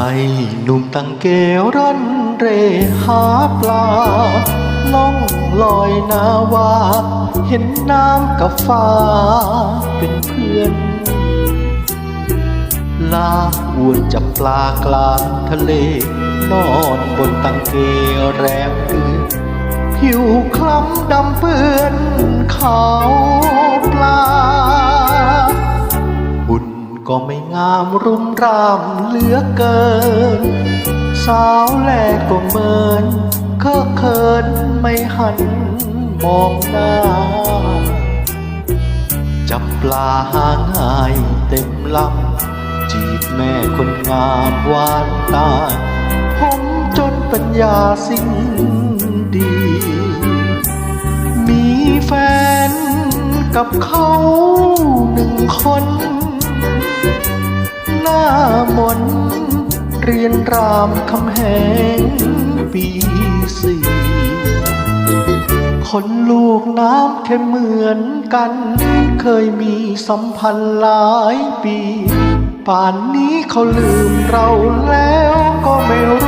ไอหนุ่มตังเกร่อนเรหาปลา ล่องลอยนาวา เห็นน้ำกับฟ้าเป็นเพื่อน ลาอวนจับปลากลางทะเล นอนบนตังเกแรมเดือนผิวคล้ำดำเปื้อนขาวปลา ก็ไม่งามรุมรามเหลือเกิน สาวแลก็เมินเคอะเขินไม่หันมองหน้า จับปลาหาง่ายเต็มลำจีบแม่คนงามวานตา ผมจนปัญญาสิ้นดี มีแฟนกับเขาหนึ่งคน หน้ามนเรียนรามคำแหงปีสี่คนลูกน้ำแค่เหมือนกัน เคยมีสัมพันธ์หลายปี ป่านนี้เขาลืมเราแล้วก็ไม่รู้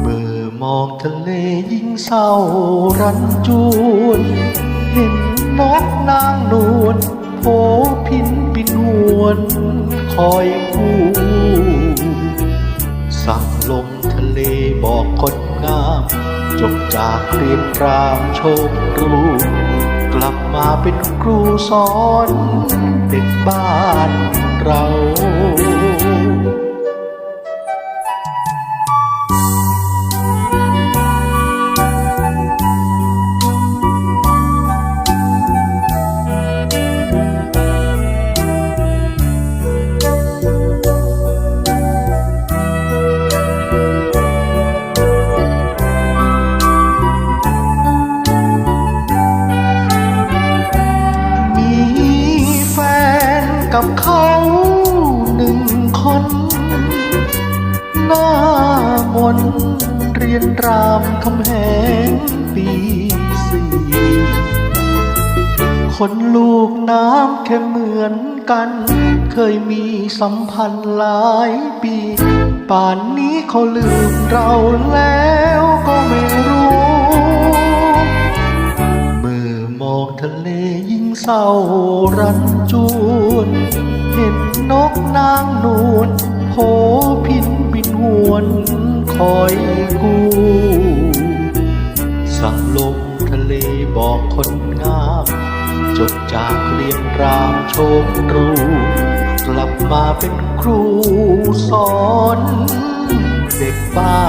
เมื่อมองทะเลยิ่งเศร้ารันจวน คอยคู่สั่งลมทะเลบอกคนงาม จบจากเรียนรามโชครู้กลับมาเป็นครูสอนเด็กบ้านเรา กับเขาหนึ่งคน หน้ามนเรียนรามคำแหงปีสี่คนลูกน้ำแค่เหมือนกัน เคยมีสัมพันธ์หลายปี ป่านนี้เขาลืมเราแล้วารันจวนเห็นนกนางนวลโผพินบินหวนคอยกูสั่งลมทะเลบอกคนงาม จบจากเรียนรามโชครูกลับมาเป็นครูสอน เด็กบ้า